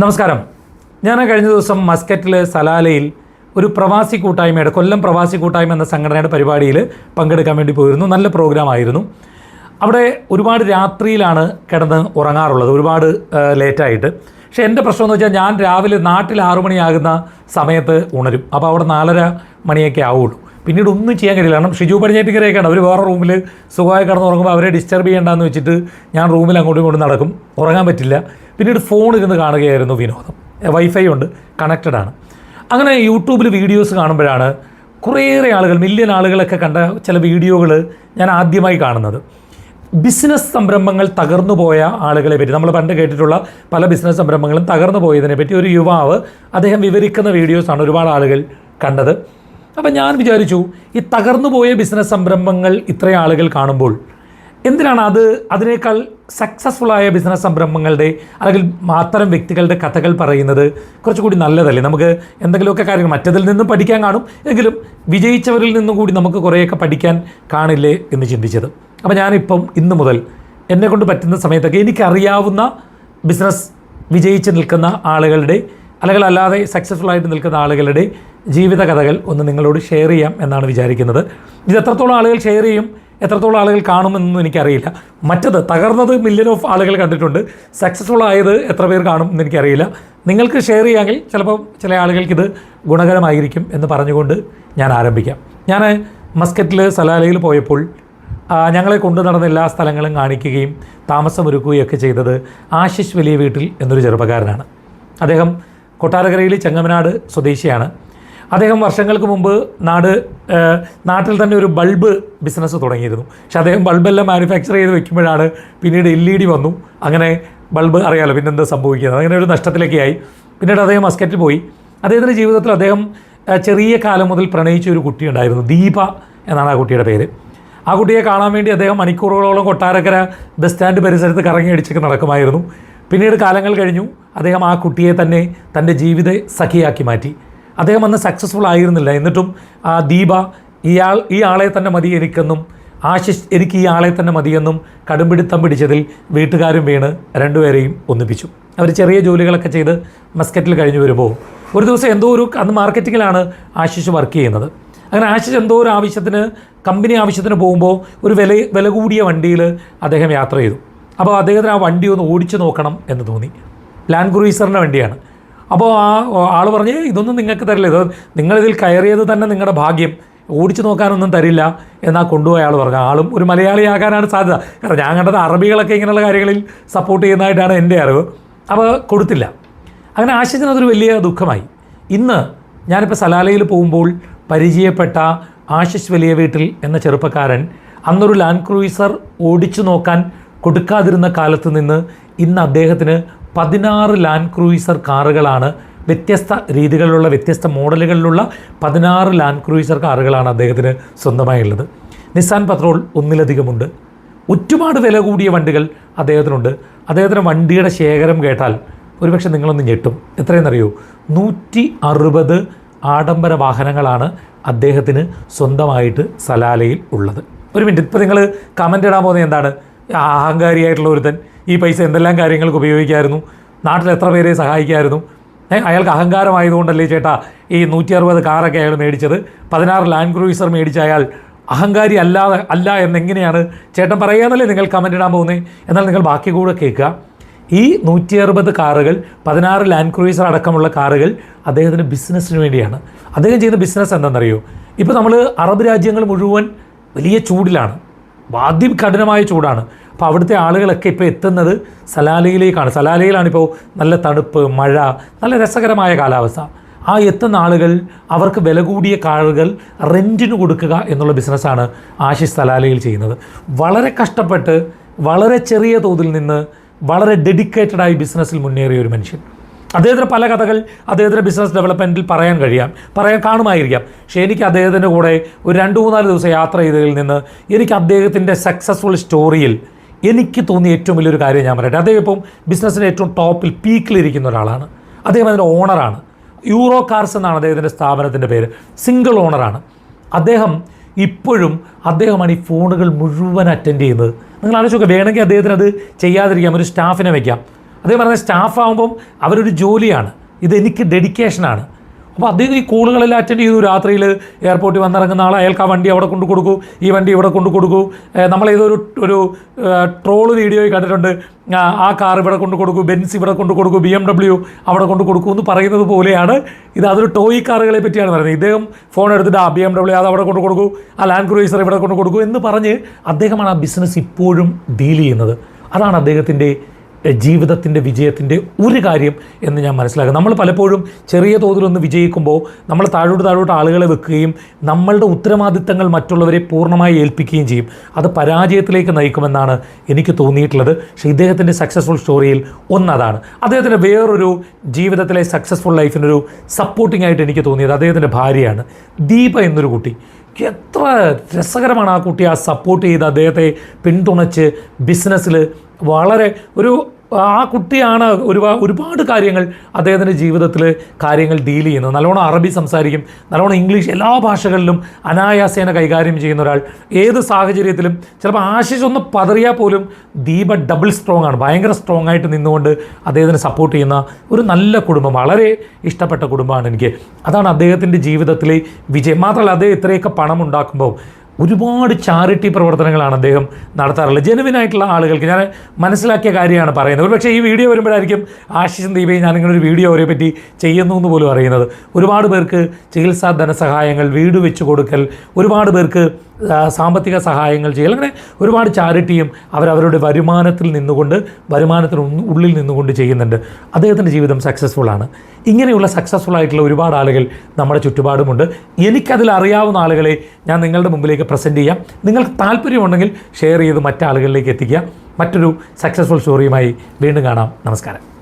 നമസ്കാരം. ഞാൻ കഴിഞ്ഞ ദിവസം മസ്കറ്റിലെ സലാലയിൽ ഒരു പ്രവാസി കൂട്ടായ്മയുടെ കൊല്ലം പ്രവാസി കൂട്ടായ്മ എന്ന സംഘടനയുടെ പരിപാടിയിൽ പങ്കെടുക്കാൻ വേണ്ടി പോയിരുന്നു. നല്ല പ്രോഗ്രാം ആയിരുന്നു. അവിടെ ഒരുപാട് രാത്രിയിലാണ് കിടന്ന് ഉറങ്ങാറുള്ളത്. ഒരുപാട് ലേറ്റായിട്ട് പക്ഷേ എന്റെ പ്രശ്നം എന്ന് വെച്ചാൽ ഞാൻ രാവിലെ നാട്ടിൽ ആറു മണിയാകുന്ന സമയത്ത് ഉണരും. അപ്പോൾ അവിടെ നാലര മണിയൊക്കെ ആവുള്ളൂ. പിന്നീട് ഒന്നും ചെയ്യാൻ കഴിയില്ല. കാരണം ഷിജു പടിഞ്ഞേറ്റിക്കരയൊക്കെയാണ് അവർ വേറെ റൂമിൽ സുഖമായി കിടന്ന് ഉറങ്ങുമ്പോൾ അവരെ ഡിസ്റ്റർബ് ചെയ്യേണ്ടെന്ന് വെച്ചിട്ട് ഞാൻ റൂമിൽ അങ്ങോട്ടും ഇങ്ങോട്ടും നടക്കും. ഉറങ്ങാൻ പറ്റില്ല. പിന്നീട് ഫോൺ ഇരുന്ന് കാണുകയായിരുന്നു വിനോദം. വൈഫൈ ഉണ്ട്. കണക്റ്റഡ് ആണ്. അങ്ങനെ യൂട്യൂബിൽ വീഡിയോസ് കാണുമ്പോഴാണ് കുറേയേറെ ആളുകൾ മില്യൺ ആളുകളൊക്കെ കണ്ട ചില വീഡിയോകൾ ഞാൻ ആദ്യമായി കാണുന്നത്. ബിസിനസ് സംരംഭങ്ങൾ തകർന്നു പോയ ആളുകളെ പറ്റി നമ്മൾ പണ്ട് കേട്ടിട്ടുള്ള പല ബിസിനസ് സംരംഭങ്ങളും തകർന്നു പോയതിനെ പറ്റി ഒരു യുവാവ് അദ്ദേഹം വിവരിക്കുന്ന വീഡിയോസാണ് ഒരുപാട് ആളുകൾ കണ്ടത്. അപ്പം ഞാൻ വിചാരിച്ചു ഈ തകർന്നു പോയ ബിസിനസ് സംരംഭങ്ങൾ ഇത്രയും ആളുകൾ കാണുമ്പോൾ എന്തിനാണ് അത് അതിനേക്കാൾ സക്സസ്ഫുള്ളായ ബിസിനസ് സംരംഭങ്ങളുടെ അല്ലെങ്കിൽ അത്തരം വ്യക്തികളുടെ കഥകൾ പറയുന്നത് കുറച്ചുകൂടി നല്ലതല്ലേ? നമുക്ക് എന്തെങ്കിലുമൊക്കെ കാര്യങ്ങൾ മറ്റതിൽ നിന്നും പഠിക്കാൻ കാണും എങ്കിലും വിജയിച്ചവരിൽ നിന്നും കൂടി നമുക്ക് കുറേയൊക്കെ പഠിക്കാൻ കാണില്ലേ എന്ന് ചിന്തിച്ചത്. അപ്പോൾ ഞാനിപ്പം ഇന്ന് മുതൽ എന്നെ കൊണ്ട് പറ്റുന്ന സമയത്തൊക്കെ എനിക്കറിയാവുന്ന ബിസിനസ് വിജയിച്ച് നിൽക്കുന്ന ആളുകളുടെ അല്ലെങ്കിൽ അല്ലാതെ സക്സസ്ഫുൾ ആയിട്ട് നിൽക്കുന്ന ആളുകളുടെ ജീവിത കഥകൾ ഒന്ന് നിങ്ങളോട് ഷെയർ ചെയ്യാം എന്നാണ് വിചാരിക്കുന്നത്. ഇത് എത്രത്തോളം ആളുകൾ ഷെയർ ചെയ്യും എത്രത്തോളം ആളുകൾ കാണുമെന്നൊന്നും എനിക്കറിയില്ല. മറ്റത് തകർന്നത് മില്യൺ ഓഫ് ആളുകൾ കണ്ടിട്ടുണ്ട്. സക്സസ്ഫുൾ ആയത് എത്ര പേർ കാണും എന്ന് എനിക്കറിയില്ല. നിങ്ങൾക്ക് ഷെയർ ചെയ്യാമെങ്കിൽ ചിലപ്പോൾ ചില ആളുകൾക്ക് ഇത് ഗുണകരമായിരിക്കും എന്ന് പറഞ്ഞുകൊണ്ട് ഞാൻ ആരംഭിക്കാം. ഞാൻ മസ്കറ്റിൽ സലാലയിൽ പോയപ്പോൾ ഞങ്ങളെ കൊണ്ടു നടന്ന എല്ലാ സ്ഥലങ്ങളും കാണിക്കുകയും താമസമൊരുക്കുകയൊക്കെ ചെയ്തത് ആശിഷ് വലിയ വീട്ടിൽ എന്നൊരു ചെറുപ്പക്കാരനാണ്. അദ്ദേഹം കൊട്ടാരക്കരയിൽ ചെങ്ങമനാട് സ്വദേശിയാണ്. അദ്ദേഹം വർഷങ്ങൾക്ക് മുമ്പ് നാട് നാട്ടിൽ തന്നെ ഒരു ബൾബ് ബിസിനസ് തുടങ്ങിയിരുന്നു. പക്ഷെ അദ്ദേഹം ബൾബെല്ലാം മാനുഫാക്ചർ ചെയ്ത് വെക്കുമ്പോഴാണ് പിന്നീട് എൽ ഇ ഡി വന്നു. അങ്ങനെ ബൾബ് അറിയാലോ പിന്നെന്താ സംഭവിക്കുന്നത്. അങ്ങനെ ഒരു നഷ്ടത്തിലേക്കായി പിന്നീട് അദ്ദേഹം മസ്കറ്റിൽ പോയി. അദ്ദേഹത്തിന്റെ ജീവിതത്തിൽ അദ്ദേഹം ചെറിയ കാലം മുതൽ പ്രണയിച്ച ഒരു കുട്ടി ഉണ്ടായിരുന്നു. ദീപ എന്നാണ് ആ കുട്ടിയുടെ പേര്. ആ കുട്ടിയെ കാണാൻ വേണ്ടി അദ്ദേഹം മണിക്കൂറുകളോളം കൊട്ടാരക്കര ബസ് സ്റ്റാൻഡ് പരിസരത്ത് കറങ്ങി അടിച്ചൊക്കെ നടക്കുമായിരുന്നു. പിന്നീട് കാലങ്ങൾ കഴിഞ്ഞു. അദ്ദേഹം ആ കുട്ടിയെ തന്നെ തന്റെ ജീവിത സഖിയാക്കി മാറ്റി. അദ്ദേഹം അന്ന് സക്സസ്ഫുൾ ആയിരുന്നില്ല. എന്നിട്ടും ആ ദീപ ഇയാൾ ഈ ആളെ തന്നെ മതി എനിക്കെന്നും ആശിഷ് എനിക്ക് ഈ ആളെ തന്നെ മതിയെന്നും കടുംപിടുത്തം പിടിച്ചതിൽ വീട്ടുകാരും വീണ് രണ്ടുപേരെയും ഒന്നിപ്പിച്ചു. അവർ ചെറിയ ജോലികളൊക്കെ ചെയ്ത് മസ്കറ്റിൽ കഴിഞ്ഞു വരുമ്പോൾ ഒരു ദിവസം എന്തോ ഒരു അന്ന് മാർക്കറ്റിങ്ങിലാണ് ആശിഷ് വർക്ക് ചെയ്യുന്നത്. അങ്ങനെ ആശിഷ് എന്തോ ഒരു ആവശ്യത്തിന് കമ്പനി ആവശ്യത്തിന് പോകുമ്പോൾ ഒരു വില വില കൂടിയ വണ്ടിയിൽ അദ്ദേഹം യാത്ര ചെയ്തു. അപ്പോൾ അദ്ദേഹത്തിന് ആ വണ്ടി ഒന്ന് ഓടിച്ചു നോക്കണം എന്ന് തോന്നി. ലാൻഡ് ക്രൂയിസറിന്റെ വണ്ടിയാണ്. അപ്പോൾ ആ ആൾ പറഞ്ഞ് ഇതൊന്നും നിങ്ങൾക്ക് തരില്ല. ഇത് നിങ്ങളിതിൽ കയറിയത് തന്നെ നിങ്ങളുടെ ഭാഗ്യം. ഓടിച്ചു നോക്കാനൊന്നും തരില്ല എന്നാ കൊണ്ടുപോയ ആൾ പറഞ്ഞു. ആളും ഒരു മലയാളിയാകാനാണ് സാധ്യത. കാരണം ഞാൻ കണ്ടത് അറബികളൊക്കെ ഇങ്ങനെയുള്ള കാര്യങ്ങളിൽ സപ്പോർട്ട് ചെയ്യുന്നതായിട്ടാണ് എന്റെ അറിവ്. അപ്പോൾ കൊടുത്തില്ല. അങ്ങനെ ആശിച്ചിന് അതൊരു വലിയ ദുഃഖമായി. ഇന്ന് ഞാനിപ്പോൾ സലാലയിൽ പോകുമ്പോൾ പരിചയപ്പെട്ട ആശിഷ് വലിയ വീട്ടിൽ എന്ന ചെറുപ്പക്കാരൻ അന്നൊരു ലാൻഡ് ക്രൂയിസർ ഓടിച്ചു നോക്കാൻ കൊടുക്കാതിരുന്ന കാലത്ത് നിന്ന് ഇന്ന് അദ്ദേഹത്തിന് പതിനാറ് ലാൻഡ് ക്രൂയിസർ കാറുകളാണ് വ്യത്യസ്ത രീതികളിലുള്ള വ്യത്യസ്ത മോഡലുകളിലുള്ള പതിനാറ് ലാൻഡ് ക്രൂയിസർ കാറുകളാണ് അദ്ദേഹത്തിന് സ്വന്തമായുള്ളത്. നിസാൻ പത്രോൾ ഒന്നിലധികമുണ്ട്. ഒരുപാട് വില കൂടിയ വണ്ടികൾ അദ്ദേഹത്തിനുണ്ട്. അദ്ദേഹത്തിന്റെ വണ്ടിയുടെ ശേഖരം കേട്ടാൽ ഒരുപക്ഷെ നിങ്ങളൊന്ന് ഞെട്ടും. എത്രയെന്നറിയോ? നൂറ്റി അറുപത് ആഡംബര വാഹനങ്ങളാണ് അദ്ദേഹത്തിന് സ്വന്തമായിട്ട് സലാലയിൽ ഉള്ളത്. ഒരു മിനിറ്റ് ഇപ്പോൾ നിങ്ങൾ കമന്റ് ഇടാൻ പോകുന്നത് എന്താണ്? അഹങ്കാരിയായിട്ടുള്ള ഒരുത്തൻ. ഈ പൈസ എന്തെല്ലാം കാര്യങ്ങൾക്ക് ഉപയോഗിക്കായിരുന്നു? നാട്ടിൽ എത്ര പേരെ സഹായിക്കായിരുന്നു? അയാൾക്ക് അഹങ്കാരമായതുകൊണ്ടല്ലേ ചേട്ടാ ഈ നൂറ്റി അറുപത് കാറൊക്കെ അയാൾ മേടിച്ചത്? പതിനാറ് ലാൻഡ് ക്രൂയിസർ മേടിച്ച അയാൾ അഹങ്കാരി അല്ലാതെ അല്ല എന്നെങ്ങനെയാണ്? ചേട്ടൻ പറയാന്നല്ലേ നിങ്ങൾ കമന്റ് ഇടാൻ പോകുന്നത് എന്നാൽ നിങ്ങൾ ബാക്കി കൂടെ കേൾക്കുക. ഈ നൂറ്റി അറുപത് കാറുകൾ പതിനാറ് ലാൻഡ് ക്രൂയിസർ അടക്കമുള്ള കാറുകൾ അദ്ദേഹത്തിന് ബിസിനസ്സിന് വേണ്ടിയാണ്. അദ്ദേഹം ചെയ്യുന്ന ബിസിനസ് എന്താണെന്നറിയോ ഇപ്പോൾ നമ്മൾ അറബ് രാജ്യങ്ങൾ മുഴുവൻ വലിയ ചൂടിലാണ്. അതികഠിനമായ ചൂടാണ്. അപ്പോൾ അവിടുത്തെ ആളുകളൊക്കെ ഇപ്പോൾ എത്തുന്നത് സലാലയിലേക്കാണ്. സലാലയിലാണിപ്പോൾ നല്ല തണുപ്പ് മഴ നല്ല രസകരമായ കാലാവസ്ഥ. ആ എത്തുന്ന ആളുകൾ അവർക്ക് വില കൂടിയ കാറുകൾ റെന്റിന് കൊടുക്കുക എന്നുള്ള ബിസിനസ്സാണ് ആശിഷ് സലാലയിൽ ചെയ്യുന്നത്. വളരെ കഷ്ടപ്പെട്ട് വളരെ ചെറിയ തോതിൽ നിന്ന് വളരെ ഡെഡിക്കേറ്റഡായി ബിസിനസ്സിൽ മുന്നേറിയ ഒരു മനുഷ്യൻ. അദ്ദേഹത്തിന് പല കഥകൾ അദ്ദേഹത്തിന്റെ ബിസിനസ് ഡെവലപ്മെന്റിൽ പറയാൻ കഴിയാം. പറയാൻ കാണുമായിരിക്കാം. പക്ഷേ എനിക്ക് അദ്ദേഹത്തിന്റെ കൂടെ ഒരു രണ്ട് മൂന്നാൽ ദിവസം യാത്ര ചെയ്തതിൽ നിന്ന് എനിക്ക് അദ്ദേഹത്തിന്റെ സക്സസ്ഫുൾ സ്റ്റോറിയിൽ എനിക്ക് തോന്നിയ ഏറ്റവും വലിയൊരു കാര്യം ഞാൻ പറയട്ടെ. അദ്ദേഹം ഇപ്പം ബിസിനസ്സിന്റെ ഏറ്റവും ടോപ്പിൽ പീക്കിലിരിക്കുന്ന ഒരാളാണ്. അദ്ദേഹം അതിന്റെ ഓണറാണ് യൂറോ കാർസ് എന്നാണ് അദ്ദേഹത്തിന്റെ സ്ഥാപനത്തിന്റെ പേര്. സിംഗിൾ ഓണറാണ് അദ്ദേഹം ഇപ്പോഴും അദ്ദേഹമാണ് ഈ ഫോണുകൾ മുഴുവൻ അറ്റൻഡ് ചെയ്യുന്നത്. നിങ്ങൾ ആലോചിച്ചൊക്കെ വേണമെങ്കിൽ അദ്ദേഹത്തിന് അത് ചെയ്യാതിരിക്കാം ഒരു സ്റ്റാഫിനെ വയ്ക്കാം അതേ പറഞ്ഞ സ്റ്റാഫ് ആകുമ്പം അവരൊരു ജോലിയാണ്. ഇതെനിക്ക് ഡെഡിക്കേഷനാണ്. അപ്പോൾ അദ്ദേഹം ഈ കോളുകളെല്ലാം അറ്റൻഡ് ചെയ്തു. രാത്രിയിൽ എയർപോർട്ടിൽ വന്നിറങ്ങുന്ന ആൾ അയാൾക്ക് ആ വണ്ടി അവിടെ കൊണ്ടു കൊടുക്കൂ ഈ വണ്ടി ഇവിടെ കൊണ്ടു കൊടുക്കൂ. നമ്മളേതൊരു ഒരു ട്രോൾ വീഡിയോയിൽ കണ്ടിട്ടുണ്ട്. ആ കാർ ഇവിടെ കൊണ്ടു കൊടുക്കൂ ബെൻസ് ഇവിടെ കൊണ്ടു കൊടുക്കൂ ബി എം ഡബ്ല്യു അവിടെ കൊണ്ടു കൊടുക്കൂ എന്ന് പറയുന്നത് പോലെയാണ്. ഇത് അതൊരു ടോയ് കാറുകളെ പറ്റിയാണ് പറയുന്നത്. ഇദ്ദേഹം ഫോൺ എടുത്തിട്ട് ആ ബി എം ഡബ്ല്യു അത് അവിടെ കൊണ്ടു കൊടുക്കൂ ആ ലാൻഡ് ക്രൂയിസർ ഇവിടെ കൊണ്ടു കൊടുക്കൂ എന്ന് പറഞ്ഞ് അദ്ദേഹമാണ് ആ ബിസിനസ് ഇപ്പോഴും ഡീൽ ചെയ്യുന്നത്. അതാണ് അദ്ദേഹത്തിന്റെ ജീവിതത്തിന്റെ വിജയത്തിന്റെ ഒരു കാര്യം എന്ന് ഞാൻ മനസ്സിലാക്കുക നമ്മൾ പലപ്പോഴും ചെറിയ തോതിലൊന്ന് വിജയിക്കുമ്പോൾ നമ്മൾ താഴോട്ട് താഴോട്ട് ആളുകളെ വെക്കുകയും നമ്മളുടെ ഉത്തരവാദിത്തങ്ങൾ മറ്റുള്ളവരെ പൂർണമായി ഏൽപ്പിക്കുകയും ചെയ്യും. അത് പരാജയത്തിലേക്ക് നയിക്കുമെന്നാണ് എനിക്ക് തോന്നിയിട്ടുള്ളത്. പക്ഷേ ഇദ്ദേഹത്തിന്റെ സക്സസ്ഫുൾ സ്റ്റോറിയിൽ ഒന്നതാണ്. അദ്ദേഹത്തിന്റെ വേറൊരു ജീവിതത്തിലെ സക്സസ്ഫുൾ ലൈഫിനൊരു സപ്പോർട്ടിംഗ് ആയിട്ട് എനിക്ക് തോന്നിയത് അദ്ദേഹത്തിന്റെ ഭാര്യയാണ്. ദീപ എന്നൊരു കുട്ടി. എത്ര രസകരമാണ് ആ കുട്ടി ആ സപ്പോർട്ട് ചെയ്ത് അദ്ദേഹത്തെ പിന്തുണച്ച് ബിസിനസ്സിൽ വളരെ ഒരു ആ കുട്ടിയാണ് ഒരുപാട് ഒരുപാട് കാര്യങ്ങൾ അദ്ദേഹത്തിന്റെ ജീവിതത്തിൽ കാര്യങ്ങൾ ഡീൽ ചെയ്യുന്നത്. നല്ലോണം അറബി സംസാരിക്കും നല്ലോണം ഇംഗ്ലീഷ് എല്ലാ ഭാഷകളിലും അനായാസേന കൈകാര്യം ചെയ്യുന്ന ഒരാൾ. ഏത് സാഹചര്യത്തിലും ചിലപ്പോൾ ആശിഷ് ഒന്ന് പതറിയാൽ പോലും ദീപ ഡബിൾ സ്ട്രോങ് ആണ്. ഭയങ്കര സ്ട്രോങ് ആയിട്ട് നിന്നുകൊണ്ട് അദ്ദേഹത്തിന് സപ്പോർട്ട് ചെയ്യുന്ന ഒരു നല്ല കുടുംബം വളരെ ഇഷ്ടപ്പെട്ട കുടുംബമാണ് എനിക്ക്. അതാണ് അദ്ദേഹത്തിന്റെ ജീവിതത്തിലെ വിജയം. മാത്രമല്ല അദ്ദേഹം ഇത്രയൊക്കെ പണം ഉണ്ടാക്കുമ്പോൾ ഒരുപാട് ചാരിറ്റി പ്രവർത്തനങ്ങളാണ് അദ്ദേഹം നടത്താറുള്ളത്. ജെനുവിനായിട്ടുള്ള ആളുകൾക്ക് ഞാൻ മനസ്സിലാക്കിയ കാര്യമാണ് പറയുന്നത്. ഒരുപക്ഷെ ഈ വീഡിയോ വരുമ്പോഴായിരിക്കും ആശിഷും ദീപയും ഞാനിങ്ങനെ ഒരു വീഡിയോ അവരെ പറ്റി ചെയ്യുന്നു എന്ന് പോലും അറിയുന്നത്. ഒരുപാട് പേർക്ക് ചികിത്സാ ധനസഹായങ്ങൾ വീട് വെച്ച് കൊടുക്കൽ ഒരുപാട് പേർക്ക് സാമ്പത്തിക സഹായങ്ങൾ ചെയ്യൽ. അങ്ങനെ ഒരുപാട് ചാരിറ്റിയും അവരവരുടെ വരുമാനത്തിൽ നിന്നുകൊണ്ട് വരുമാനത്തിന് ഉള്ളിൽ നിന്നുകൊണ്ട് ചെയ്യുന്നുണ്ട്. അദ്ദേഹത്തിന്റെ ജീവിതം സക്സസ്ഫുൾ ആണ്. ഇങ്ങനെയുള്ള സക്സസ്ഫുൾ ആയിട്ടുള്ള ഒരുപാട് ആളുകൾ നമ്മുടെ ചുറ്റുപാടുമുണ്ട്. എനിക്കതിൽ അറിയാവുന്ന ആളുകളെ ഞാൻ നിങ്ങളുടെ മുമ്പിലേക്ക് പ്രസന്റ് ചെയ്യാം. നിങ്ങൾക്ക് താല്പര്യമുണ്ടെങ്കിൽ ഷെയർ ചെയ്ത് മറ്റാളുകളിലേക്ക് എത്തിക്കുക. മറ്റൊരു സക്സസ്ഫുൾ സ്റ്റോറിയുമായി വീണ്ടും കാണാം. നമസ്കാരം.